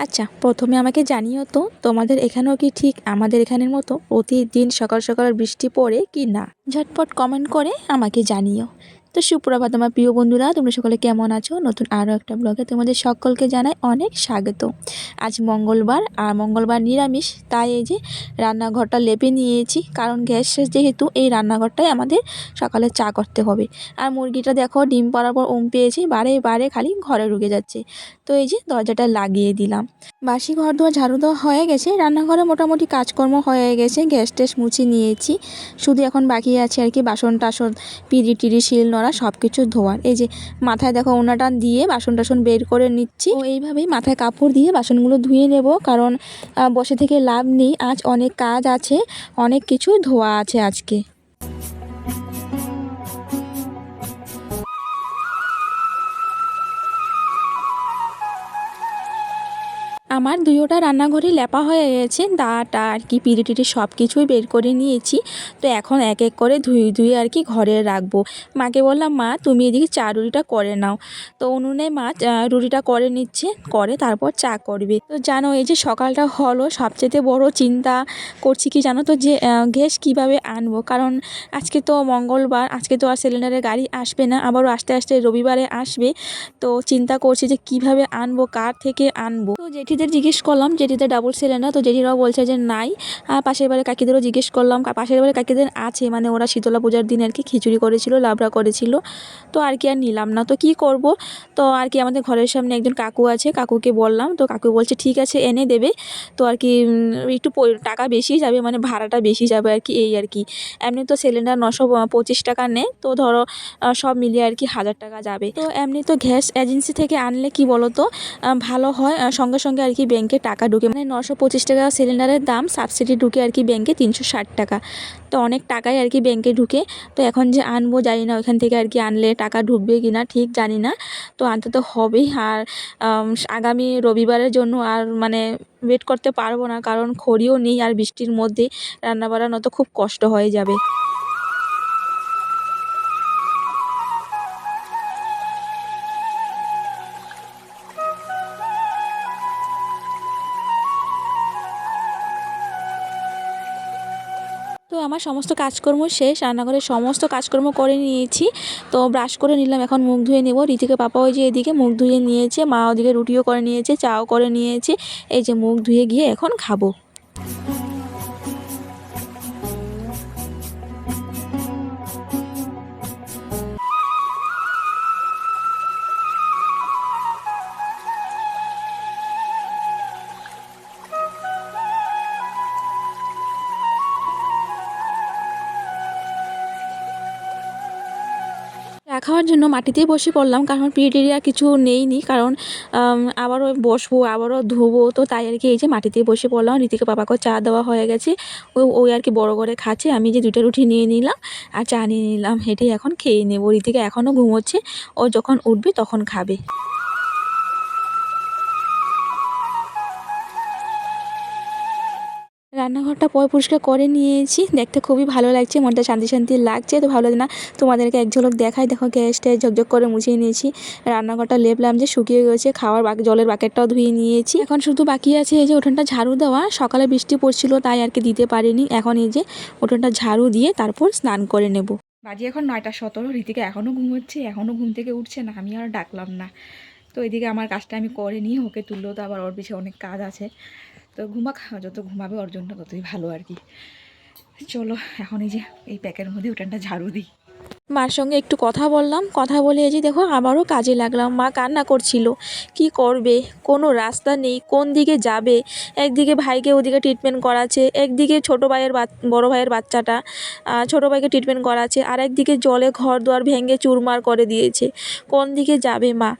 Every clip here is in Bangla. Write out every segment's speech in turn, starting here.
আচ্ছা প্রথমে আমাকে জানিও তো, তোমাদের এখানেও কি ঠিক আমাদের এখানের মতো প্রতিদিন সকাল সকাল বৃষ্টি পড়ে কি না? ঝটপট কমেন্ট করে আমাকে জানিও। তো সুপ্রভাত আমার প্রিয় বন্ধুরা, তোমরা সকলে কেমন আছো? নতুন আরও একটা ব্লগে তোমাদের সকলকে জানাই অনেক স্বাগত। আজ মঙ্গলবার, আর মঙ্গলবার নিরামিষ, তাই এই যে রান্নাঘরটা লেপে নিয়েছি, কারণ গ্যাস শেষ যেহেতু এই রান্নাঘরটাই আমাদের সকালে চা করতে হবে। আর মুরগিটা দেখো, ডিম পাড়ার পর ওম পেয়েছি, বারে বারে খালি ঘরে ঢুকে যাচ্ছে। তো এই যে দরজাটা লাগিয়ে দিলাম। বাসি ঘর দুয়ার ঝাড়ু দেওয়া হয়ে গেছে, রান্নাঘরে মোটামুটি কাজকর্ম হয়ে গেছে, গ্যাস ট্যাস মুছে নিয়েছি। শুধু এখন বাকি আছে আর কি বাসন টাসন পিড়ি টিড়ি শিল নোড়া সব কিছু ধোয়ার। এই যে মাথায় দেখো ওনাটা দিয়ে বাসন টাসন বের করে নিচ্ছি। এইভাবেই মাথায় কাপড় দিয়ে বাসনগুলো ধুয়ে নেব কারণ বসে থেকে লাভ নেই। আজ অনেক কাজ আছে, অনেক কিছু ধোয়া আছে আজকে। আমার দুয়োটা রান্নাঘরে লেপা হয়ে গেছে দাটা আর কি পিড়ি টিড়ি সব কিছুই বের করে নিয়েছি। তো এখন এক এক করে ধুয়ে ধুয়ে আর কি ঘরে রাখব। মাকে বললাম, মা, তুমি এদিকে চা রুটিটা করে নাও। তো উনুনে মা রুটিটা করে নিচ্ছে, করে তারপর চা করবে। তো জানো, এই যে সকালটা হলো সবচেয়ে বড় চিন্তা করছি কি জানো তো, যে গ্যাস কীভাবে আনব? কারণ আজকে তো মঙ্গলবার, আজকে তো আর সিলিন্ডারের গাড়ি আসবে না, আবারও আস্তে আস্তে রবিবারে আসবে। তো চিন্তা করছি যে কীভাবে আনব, কার থেকে আনব? তো জেঠিদের জিজ্ঞেস করলাম, জেঠিদের ডাবল সিলিন্ডার তো জেঠিরাও বলছে যে নাই। আর পাশের বাড়ির কাকিদেরও জিজ্ঞেস করলাম পাশের বাড়ির কাকিদের আছে মানে ওরা শীতলা পূজার দিন আর কি খিচুড়ি করেছিল, লাবড়া করেছিল। তো আর কি আর নিলাম না, তো কি করব? তো আর কি আমাদের ঘরের সামনে একজন কাকু আছে, কাকুকে বললাম, তো কাকু বলছে, ঠিক আছে, এনে দেবে। তো আর কি একটু টাকা বেশি যাবে মানে ভাড়াটা বেশি যাবে আর কি, এই আর কি। এমনি তো সিলিন্ডার নশো পঁচিশ টাকা নেয় তো ধরো সব মিলিয়ে আর কি হাজার টাকা যাবে। তো এমনি তো গ্যাস এজেন্সি থেকে আনলে কি বলো তো ভালো হয় সঙ্গে সঙ্গে আর কি ব্যাংকে টাকা ঢুকে মানে নশো পঁচিশ টাকা সিলিন্ডারের দাম সাবসিডি ঢুকে আর কি ব্যাংকে তিনশো ষাট টাকা। তো অনেক টাকাই আর কি ব্যাংকে ঢুকে। তো এখন যে আনব জানি না ওইখান থেকে আর কি আনলে টাকা ঢুকবে কি না, ঠিক জানি না। তো আনতে তো হবেই। আর আগামী রবিবারের জন্য আর মানে ওয়েট করতে পারব না, কারণ খড়িও নেই আর বৃষ্টির মধ্যে রান্না বান্না তো খুব কষ্ট হয়ে যাবে। আমার সমস্ত কাজকর্ম শেষ, রান্নাঘরের সমস্ত কাজকর্ম করে নিয়েছি। তো ব্রাশ করে নিলাম, এখন মুখ ধুয়ে নেব। ঋতিকে পাপা ওই যে এদিকে মুখ ধুয়ে নিয়েছে, মা ওদিকে রুটিও করে নিয়েছে, চাও করে নিয়েছে। এই যে মুখ ধুয়ে গিয়ে এখন খাব। খাওয়ার জন্য মাটিতেই বসে পড়লাম, কারণ পিরিয়ড কিছু কিছু নেইনি, কারণ আবারও বসবো, আবারও ধুবো, তো তাই আর কি এই যে মাটিতেই বসে পড়লাম রীতিকে পাপাকে চা দেওয়া হয়ে গেছে, ও, ওই আর কি বড়ো করে খাচ্ছে, আমি যে দুটো রুটি নিয়ে নিলাম আর চা নিয়ে নিলাম হেঁটে এখন খেয়ে নেব রীতিকে এখনও ঘুমোচ্ছে, ও যখন উঠবে তখন খাবে। রান্নাঘরটা পয় পরিষ্কার করে নিয়েছি। দেখতে খুবই ভালো লাগছে, মনটা শান্তি শান্তি লাগছে। তো ভালো না, তোমাদেরকে এক ঝলক দেখাই, দেখো গ্যাসটা ঝকঝক করে মুছিয়ে নিয়েছি। রান্নাঘরটা লেপলাম যে শুকিয়ে গেছে, খাওয়ার বাকি, জলের বাকেটটাও ধুয়ে নিয়েছি। এখন শুধু বাকি আছে এই যে উঠোনটা ঝাড়ু দেওয়া, সকালে বৃষ্টি পড়ছিল তাই আর কি দিতে পারিনি। এখন এই যে উঠোনটা ঝাড়ু দিয়ে তারপর স্নান করে নেব। বাজি এখন নয়টা সতেরো রীতিকে এখনও ঘুমোচ্ছে এখনও ঘুম থেকে উঠছে না, আমি আর ডাকলাম না। তো এদিকে আমার কাজটা আমি করে নিয়ে ওকে তুললেও তো আবার ওর পিছিয়ে অনেক কাজ আছে। তো ঘুমাক যত ঘুমাবে ওর জন্য ততই ভালো আর কি। চলো, এখন এই যে এই প্যাকের মধ্যে ওটানটা ঝাড়ু দিই। মার সঙ্গে একটু কথা বললাম। কথা বলে এই যে দেখো, আবারও কাজে লাগলাম। মা কান্না করছিল। কি করবে? কোনো রাস্তা নেই। কোন দিকে যাবে? একদিকে ভাইকে ওদিকে ট্রিটমেন্ট করাচ্ছে। একদিকে ছোটো ভাইয়ের বড়ো ভাইয়ের বাচ্চাটা ছোটো ভাইকে ট্রিটমেন্ট করাচ্ছে। আর একদিকে জলে ঘর দুয়ার ভেঙে চুরমার করে দিয়েছে। কোন দিকে যাবে মা?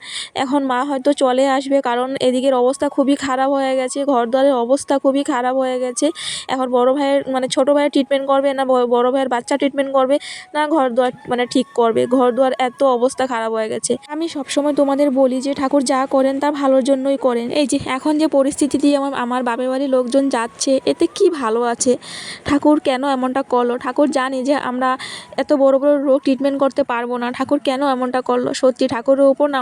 এখন মা হয়তো চলে আসবে কারণ এদিকের অবস্থা খুবই খারাপ হয়ে গেছে। ঘর দুয়ারের অবস্থা খুবই খারাপ হয়ে গেছে। এখন বড় ভাইয়ের মানে ছোট ভাইয়ের ট্রিটমেন্ট করবে না বড় ভাইয়ের বাচ্চা ট্রিটমেন্ট করবে না, ঘর দুয়ার মানে রান্নাটা ঠিক করবে। ঘর দুয়ার এত অবস্থা খারাপ হয়ে গেছে। আমি সবসময় তোমাদের বলি যে, ঠাকুর যা করেন তা ভালোর জন্যই করেন। এই যে, এখন যে পরিস্থিতি দিয়ে আমার আমার বাপের বাড়ির লোকজন যাচ্ছে, এতে কি ভালো আছে? ঠাকুর কেন এমনটা করল? ঠাকুর জানে যে, আমরা এত বড় বড় রোগ ট্রিটমেন্ট করতে পারব না। ঠাকুর কেন এমনটা করল? সত্যি ঠাকুরের উপর না,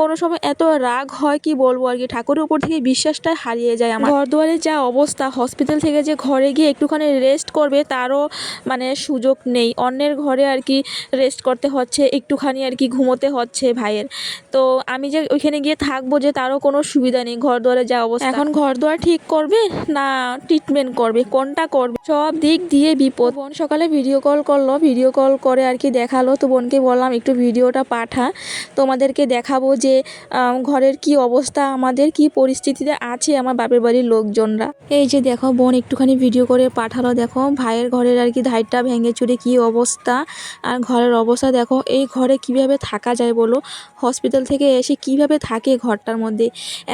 কোনো সময় এত রাগ হয় কি বলব আর কি? ঠাকুরের উপর থেকে বিশ্বাসটা হারিয়ে যায় আমার। ঘর দুয়ারের যা অবস্থা হসপিটাল থেকে যে ঘরে গিয়ে একটুখানি রেস্ট করবে, তারও মানে সুযোগ নেই। অন্যের ঘরে আর কি রেস্ট করতে হচ্ছে, একটুখানি আর কি ঘুমোতে হচ্ছে ভাইয়ের। তো আমি যে ওইখানে গিয়ে থাকব যে তারও কোনো সুবিধা নেই ঘর দুয়ারে যা অবস্থা। এখন ঘর দুয়ার ঠিক করবে না ট্রিটমেন্ট করবে? কোনটা করবে? সব দিক দিয়ে বিপদ। বোন সকালে ভিডিও কল করল ভিডিও কল করে আর কি দেখাল। তো বোনকে বললাম, একটু ভিডিওটা পাঠা। তোমাদেরকে দেখাবো যে ঘরের কি অবস্থা, আমাদের কি পরিস্থিতিতে আছে আমার বাপের বাড়ির লোকজনরা। এই যে দেখো, বোন একটুখানি ভিডিও করে পাঠালো। দেখো, ভাইয়ের ঘরের আর কি ধাইরটা ভেঙে চুরে কি অবস্থা। আর ঘরের অবস্থা দেখো। এই ঘরে কীভাবে থাকা যায় বলো? হসপিটাল থেকে এসে কীভাবে থাকে ঘরটার মধ্যে?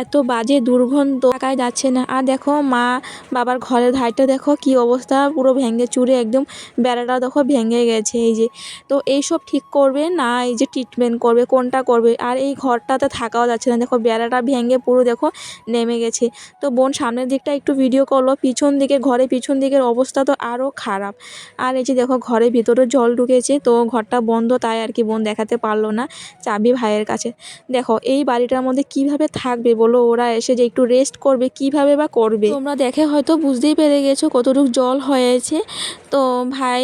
এত বাজে দুর্গন্ধ। থাকাই যাচ্ছে না। আর দেখো মা বাবার ঘরের ধারটা দেখো কি অবস্থা। পুরো ভেঙে চুরে একদম বেড়াটা দেখো ভেঙে গেছে এই যে। তো এইসব ঠিক করবে না? এই যে ট্রিটমেন্ট করবে, কোনটা করবে? আর এই ঘরটাতে থাকাও যাচ্ছে না। দেখো বেড়াটা ভেঙে পুরো দেখো নেমে গেছে। তো বোন, সামনের দিকটা একটু ভিডিও করল। পিছন দিকের ঘরে পিছন দিকের অবস্থা তো আরও খারাপ। আর এই যে দেখো ঘরের ভিতরে জল ঢুকেছে। তো ঘরটা বন্ধ, তাই আর কি বোন দেখাতে পারল না চাবি ভাইয়ের কাছে। দেখো, এই বাড়িটার মধ্যে কীভাবে থাকবে বলো? ওরা এসে যে একটু রেস্ট করবে, কীভাবে বা করবে? তোমরা দেখে হয়তো বুঝতেই পেরে গেছো কতটুকু জল হয়েছে। তো ভাই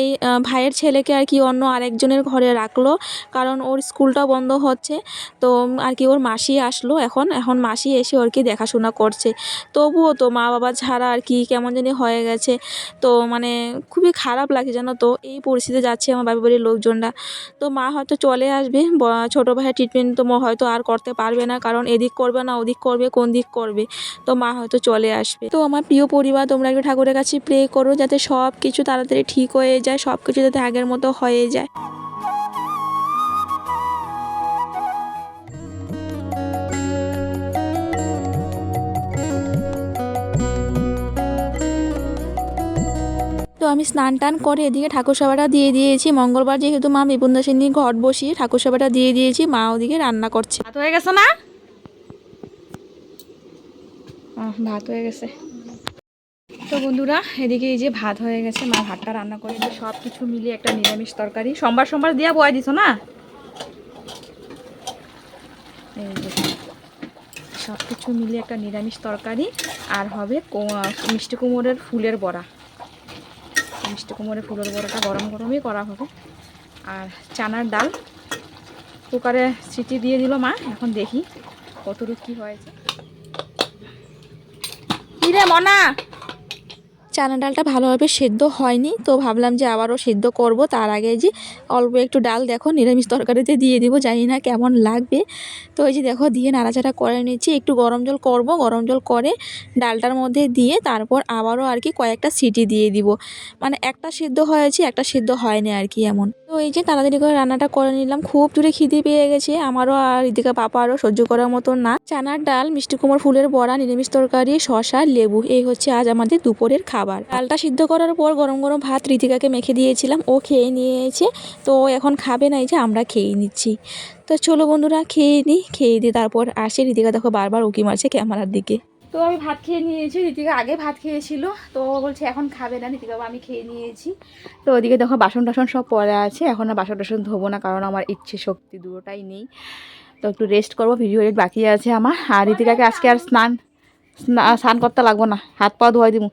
ভাইয়ের ছেলেকে আর কি অন্য আরেকজনের ঘরে রাখল, কারণ ওর স্কুলটা বন্ধ হচ্ছে। তো আর কি ওর মাসি আসলো এখন এখন মাসি এসে ওর কি দেখাশোনা করছে। তবুও তো মা বাবা ছাড়া আর কি কেমন জানি হয়ে গেছে। তো মানে খুবই খারাপ লাগে জানো তো? এই পরিস্থিতিতে যাচ্ছে আমার বাপের বাড়ির লোকজনরা তো মা হয়তো চলে আসবে। ছোটো ভাইয়ের ট্রিটমেন্ট তো হয়তো আর করতে পারবে না। কারণ এদিক করবে না, ওদিক করবে, কোন দিক করবে। তো মা হয়তো চলে আসবে। তো আমার প্রিয় পরিবার, তোমরা একটু ঠাকুরের কাছে প্রে করো যাতে সব কিছু তাড়াতাড়ি ঠিক হয়ে যায় সব কিছু যাতে আগের মতো হয়ে যায়। আমি স্নান টান করে এদিকে ঠাকুর সভাটা দিয়ে দিয়েছি। মঙ্গলবার যেহেতু মা বিপুন দাসিনী ঘট বসিয়ে ঠাকুর সভাটা দিয়ে দিয়েছি, মা ওদিকে রান্না করছে। ভাত হয়ে গেছে না? ভাত হয়ে গেছে। তো বন্ধুরা, এদিকে এই যে ভাত হয়ে গেছে, মা ভাতটা রান্না করে সব কিছু মিলিয়ে একটা নিরামিষ তরকারি। সোমবার সোমবার দিয়া বয় দিছো না? সব কিছু মিলিয়ে একটা নিরামিষ তরকারি, আর হবে মিষ্টি কুমোরের ফুলের বড়া। মিষ্টি কুমড়ে, ফুলের বড়াটা গরম গরমই করা হবে। আর চানার ডাল, কুকারে সিটি দিয়ে দিল মা, এখন দেখি কতটুকু কী হয়েছে। কিরে মনা? চানা ডালটা ভালোভাবে সেদ্ধ হয়নি, তো ভাবলাম যে আবারও সেদ্ধ করব। তার আগে যে অল্প একটু ডাল দেখো, নিরামিষ তরকারিতে দিয়ে দিব, জানি না কেমন লাগবে। তো এই যে দেখো, দিয়ে নাড়াচাড়া করে নিচ্ছি, একটু গরম জল করব, গরম জল করে ডালটার মধ্যে দিয়ে তারপর আবারও আর কি কয়েকটা সিটি দিয়ে দিব। মানে একটা সেদ্ধ হয়েছে, একটা সেদ্ধ হয়নি আর কি এমন। তো এই যে তাড়াতাড়ি করে রান্নাটা করে নিলাম, খুব জোরে খিদে পেয়ে গেছে, আমারও আর এদিকে পাপারও সহ্য করার মতো না। চানার ডাল, মিষ্টি কুমড় ফুলের বড়া, নিরামিষ তরকারি শশা লেবু, এই হচ্ছে আজ আমাদের দুপুরের খাবার। ডালটা সিদ্ধ করার পর গরম গরম ভাত রীতিকাকে মেখে দিয়েছিলাম। ও খেয়ে নিয়েছে। তো এখন খাবে না, এই যে আমরা খেয়ে নিচ্ছি। তো চলো বন্ধুরা, খেয়ে নিই খেয়ে দিয়ে তারপর আসে। রীতিকা দেখো বারবার উকি মারছে ক্যামেরার দিকে। তো আমি ভাত খেয়ে নিয়েছি, রীতিকা আগে ভাত খেয়েছিল। তো বলছে, এখন খাবে না, রীতিকা আমি খেয়ে নিয়েছি। তো ওদিকে দেখো বাসন টাসন সব পড়ে আছে। এখন আর বাসন টাসন ধোবো না, কারণ আমার ইচ্ছে শক্তি দুটোটাই নেই। তো একটু রেস্ট করব ভিডিও এডিট বাকি আছে আমার। আর রীতিকাকে আজকে আর স্নান স্না- স্নান করতে লাগবো না, হাত পা ধোয়াই দিব।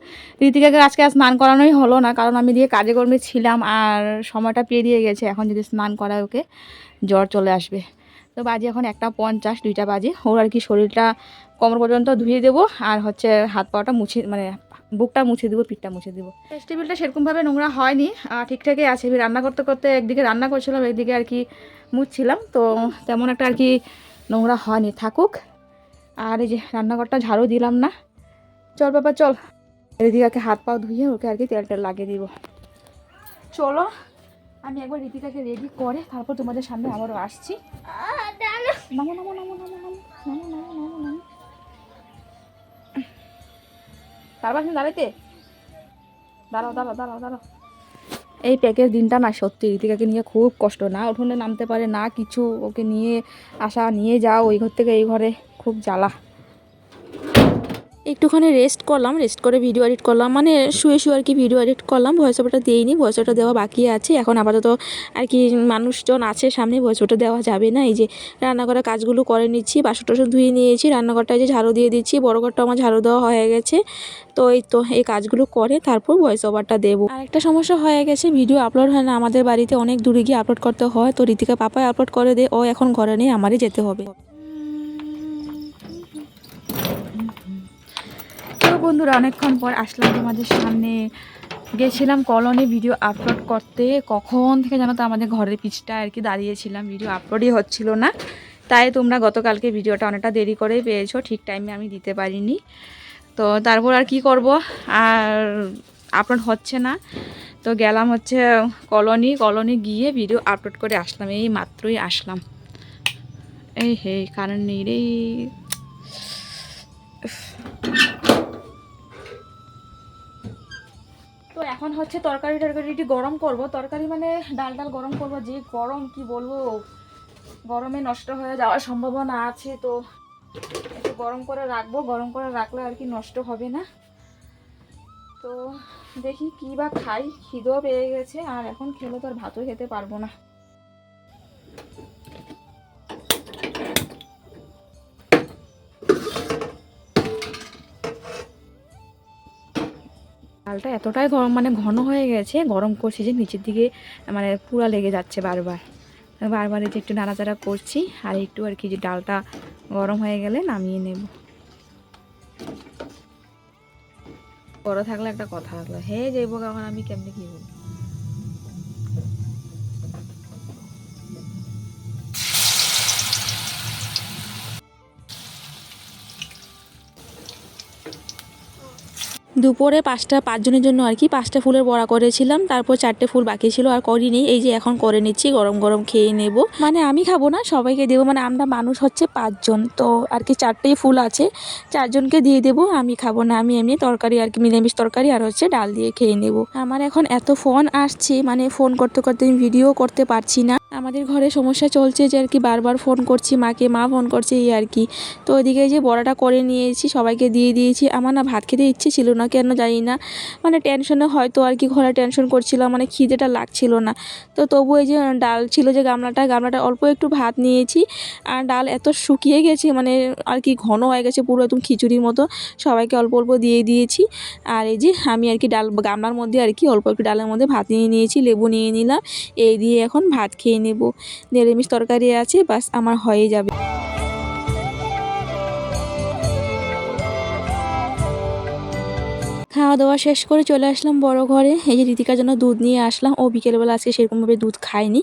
রীতিকাকে আজকে আর স্নান করানোই হলো না, কারণ আমি দিয়ে কাজে কর্মে ছিলাম আর সময়টা পেরিয়ে গেছে, এখন যদি স্নান করায় ওকে জ্বর চলে আসবে। তো বাজে এখন একটা পঞ্চাশ, দুইটা বাজে, ওর আর কি শরীরটা কোমর পর্যন্ত ধুয়ে দেবো আর হচ্ছে হাত পাটা মুছে মানে বুকটা মুছে দেবো, পিঠটা মুছে দেবো। টেবিলটা সেরকমভাবে নোংরা হয়নি ঠিকঠাকই আছে রান্না করতে করতে একদিকে রান্না করছিলাম, একদিকে আর কি মুছছিলাম, তো তেমন একটা আর কি নোংরা হয়নি, থাকুক। আর এই যে রান্নাঘরটা ঝাড়ু দিলাম না। চল বাবা, চল। ঋতিকাকে হাত পা ধুয়ে ওকে আর কি তেল টেল লাগিয়ে দিব। চলো, আমি একবার ঋতিকাকে রেডি করে তারপর তোমাদের সামনে আবারও আসছি। তারপর দাঁড়াইতে। দাঁড়াও দাঁড়াও দাঁড়াও দাঁড়াও। এই প্যাকের দিনটা না সত্যি ঋতিকাকে নিয়ে খুব কষ্ট। না উঠোনে নামতে পারে, না কিছু ওকে নিয়ে আসা, নিয়ে যাও ওই ঘর থেকে এই ঘরে। খুব জ্বালা। একটুখানি রেস্ট করলাম রেস্ট করে ভিডিও এডিট করলাম মানে শুয়ে শুয়ে আর কি ভিডিও এডিট করলাম ভয়েস ওভারটা দিইনি ভয়েস ওভারটা দেওয়া বাকি আছে, এখন আপাতত আর কি মানুষজন আছে সামনে ভয়েস ওভারটা দেওয়া যাবে না, এই যে রান্নাঘরের কাজগুলো করে নিচ্ছি, বাসন টাসন ধুয়ে নিয়েছি, রান্নাঘরটা যে ঝাড়ু দিয়ে দিচ্ছি, বড় ঘরটা আমার ঝাড়ু দেওয়া হয়ে গেছে, তো এই তো, এই কাজগুলো করে তারপর ভয়েস ওভারটা দেবো। আর একটা সমস্যা হয়ে গেছে ভিডিও আপলোড হয় না, আমাদের বাড়িতে অনেক দূরে গিয়ে আপলোড করতে হয়, তো ঋতিকা পাপায় আপলোড করে দে, ও এখন ঘরে নেই, আমারই যেতে হবে। তো বন্ধুরা অনেকক্ষণ পর আসলাম তোমাদের সামনে। গেছিলাম কলোনি ভিডিও আপলোড করতে। কখন থেকে জানো তো আমাদের ঘরের পিছটা আর কি দাঁড়িয়েছিলাম। ভিডিও আপলোডই হচ্ছিল না। তাই তোমরা গতকালকে ভিডিওটা অনেকটা দেরি করেই পেয়েছ। ঠিক টাইমে আমি দিতে পারিনি। তো তারপর আর কি করব? আর আপলোড হচ্ছে না। তো গেলাম হচ্ছে কলোনি। কলোনি গিয়ে ভিডিও আপলোড করে আসলাম। এই মাত্রই আসলাম। এই হে কারণ নেই রে তো এখন হচ্ছে তরকারি টরকারিটি গরম করব। তরকারি মানে ডাল ডাল গরম করব, যে গরম কি বলব? গরমে নষ্ট হয়ে যাওয়ার সম্ভাবনা আছে, তো একটু গরম করে রাখব। গরম করে রাখলে আর কি নষ্ট হবে না। তো দেখি কী বা খাই, খিদেও পেয়ে গেছে, আর এখন খেলে তো আর ভাতও খেতে পারব না। ডালটা এতটাই গরম মানে ঘন হয়ে গেছে, গরম করছি যে নিচের দিকে মানে পুরা লেগে যাচ্ছে বারবার। বারবার এই যে একটু নাড়াচাড়া করছি, আর একটু আর কি যে ডালটা গরম হয়ে গেলে নামিয়ে নেব। বড় থাকলে একটা কথা থাকল হে যাইব কখন আমি কেমনি কি বলব দুপুরে পাঁচটা, পাঁচজনের জন্য আর কি পাঁচটা ফুলের বড়া করেছিলাম। তারপর চারটে ফুল বাকি ছিল, আর করিনি। এই যে এখন করে নিচ্ছি, গরম গরম খেয়ে নেব। মানে আমি খাব না, সবাইকে দেবো। মানে আমরা মানুষ হচ্ছে পাঁচজন, তো আর কি চারটেই ফুল আছে। চারজনকে দিয়ে দেবো, আমি খাব না, আমি এমনি তরকারি আর কি, নিরামিষ তরকারি আর হচ্ছে ডাল দিয়ে খেয়ে নেব। আমার এখন এত ফোন আসছে মানে ফোন করতে করতে আমি ভিডিও করতে পারছি না। আমাদের ঘরে সমস্যা চলছে যে আর কি বারবার ফোন করছি, মাকে, মা ফোন করছে, এই আর কি। তো ওইদিকে যে বড়াটা করে নিয়েছি, সবাইকে দিয়ে দিয়েছি। আমার না ভাত খেতে ইচ্ছে ছিল না, কেন জানি না। মানে টেনশনে হয়তো আর কি ঘরে টেনশন করছিলাম মানে খিদেটা লাগছিল না। তো তবু এই যে ডাল ছিল যে গামলাটা গামলাটা অল্প একটু ভাত নিয়েছি। আর ডাল এত শুকিয়ে গেছে মানে আর কি ঘন হয়ে গেছে, পুরো একদম খিচুড়ির মতো। সবাইকে অল্প অল্প দিয়ে দিয়েছি। আর এই যে আমি আর কি ডাল, গামলার মধ্যে আর কি অল্প একটু ডালের মধ্যে ভাত নিয়ে নিয়েছি, লেবু নিয়ে নিলাম। এই দিয়ে এখন ভাত খেয়ে নেব। নিরামিষ তরকারি আছে বাস আমার হয়ে যাবে। খাওয়া দাওয়া শেষ করে চলে আসলাম বড় ঘরে। এই যে রীতিকার জন্য দুধ নিয়ে আসলাম। ও বিকেলবেলা আজকে সেরকমভাবে দুধ খায়নি।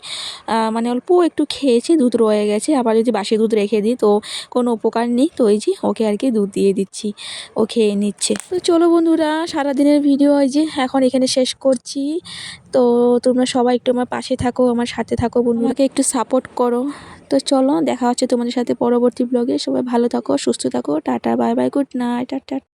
মানে অল্প একটু খেয়েছে দুধ রয়ে গেছে। আবার যদি বাসি দুধ রেখে দিই তো কোনো উপকার নেই। তো এই যে ওকে আর কি দুধ দিয়ে দিচ্ছি। ও খেয়ে নিচ্ছে। তো চলো বন্ধুরা সারাদিনের ভিডিও এই যে এখন এখানে শেষ করছি। তো তোমরা সবাই একটু আমার পাশে থাকো আমার সাথে থাকো বন্ধুকে একটু সাপোর্ট করো। তো চলো দেখা হচ্ছে তোমাদের সাথে পরবর্তী ব্লগে সবাই ভালো থাকো সুস্থ থাকো। Tata bye bye good night tata.